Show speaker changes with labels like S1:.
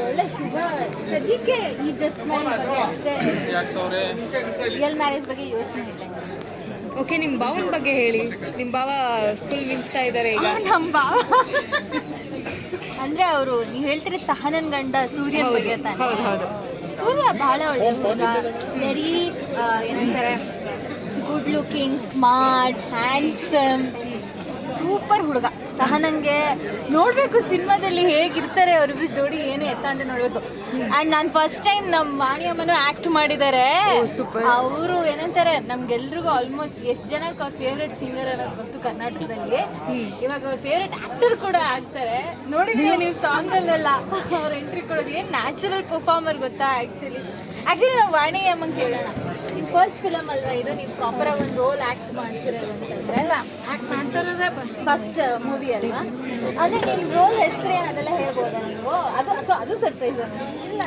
S1: ಒಳ್ಳೆ ಶುಭ ಸದ್ಯಕ್ಕೆ ಈ ಜಸ್ಟ್ ಮ್ಯಾರೇಜ್ ಬಗ್ಗೆ ಅಷ್ಟೇ ರಿಯಲ್ ಮ್ಯಾರೇಜ್ ಬಗ್ಗೆ ಯೋಚನೆ ಇಲ್ಲ
S2: ಓಕೆ ನಿಮ್ಮ ಭಾವನ ಬಗ್ಗೆ ಹೇಳಿ. ನಿಮ್ಮ ಭಾವ ಸ್ಕೂಲ್ ಮಿಂಚ್ತಾ ಇದ್ದಾರೆ ಈಗ.
S1: ನಮ್ಮ ಭಾವ? ಅಂದ್ರೆ ಅವರು ನೀವು ಹೇಳ್ತೀರಿ ಸಹನನ್ ಗಂಡ ಸೂರ್ಯ
S2: ಹೌದು
S1: ಬಗ್ಗೆ ತಾನೆ?
S2: ಹೌದು ಹೌದು.
S1: ಸೂರ್ಯ ಬಹಳ ಒಳ್ಳೆ ವೆರಿ ಏನಂತಾರೆ? Good looking smart handsome super ಹುಡುಗ. ಸಹ ನನಗೆ ನೋಡಬೇಕು ಸಿನಿಮಾದಲ್ಲಿ ಹೇಗಿರ್ತಾರೆ ಅವರಿಬ್ರು ಜೋಡಿ ಏನು ಎತ್ತ ಅಂತ ನೋಡಬೇಕು. ಆ್ಯಂಡ್ ನಾನು ಫಸ್ಟ್ ಟೈಮ್ ನಮ್ಮ ವಾಣಿಯಮ್ಮನು ಆ್ಯಕ್ಟ್ ಮಾಡಿದ್ದಾರೆ
S2: ಸೂಪರ್.
S1: ಅವರು ಏನಂತಾರೆ ನಮ್ಗೆಲ್ರಿಗೂ ಆಲ್ಮೋಸ್ಟ್ ಎಷ್ಟು ಜನಕ್ಕೆ ಅವ್ರ ಫೇವ್ರೆಟ್ ಸಿಂಗರ್ ಅನ್ನೋದು ಗೊತ್ತು ಕರ್ನಾಟಕದಲ್ಲಿ. ಇವಾಗ ಅವ್ರ ಫೇವ್ರೆಟ್ ಆ್ಯಕ್ಟರ್ ಕೂಡ ಆಗ್ತಾರೆ. ನೋಡಿದ್ರೆ ನೀವು ಸಾಂಗಲ್ಲೆಲ್ಲ ಅವ್ರ ಎಂಟ್ರಿ ಕೊಡೋದು ಏನು ನ್ಯಾಚುರಲ್ ಪರ್ಫಾರ್ಮರ್ ಗೊತ್ತಾ ಆ್ಯಕ್ಚುಲಿ ಆ್ಯಕ್ಚುಲಿ ನಾವು ವಾಣಿಯಮ್ಮಂಗೆ ಕೇಳೋಣ. ಫಸ್ಟ್ ಫಿಲಮ್ ಅಲ್ವಾ ಇದು? ನೀವು ಪ್ರಾಪರ್ ಆಗಿ ಒಂದು ರೋಲ್ ಆಕ್ಟ್ ಮಾಡ್ತಿರೋದಂತಂದ್ರೆ ಅಲ್ಲ? ಮಾಡ್ತಿರೋದೇ ಫಸ್ಟ್ ಫಸ್ಟ್ ಮೂವಿ ಅಲ್ವಾ? ಅದೇ ನಿಮ್ಮ ರೋಲ್ ಹೆಸರು ಅದೆಲ್ಲ ಹೇಳ್ಬೋದಾ ನೀವು? ಅದು ಅದು ಅದು ಸರ್ಪ್ರೈಸ್ ಇಲ್ಲ.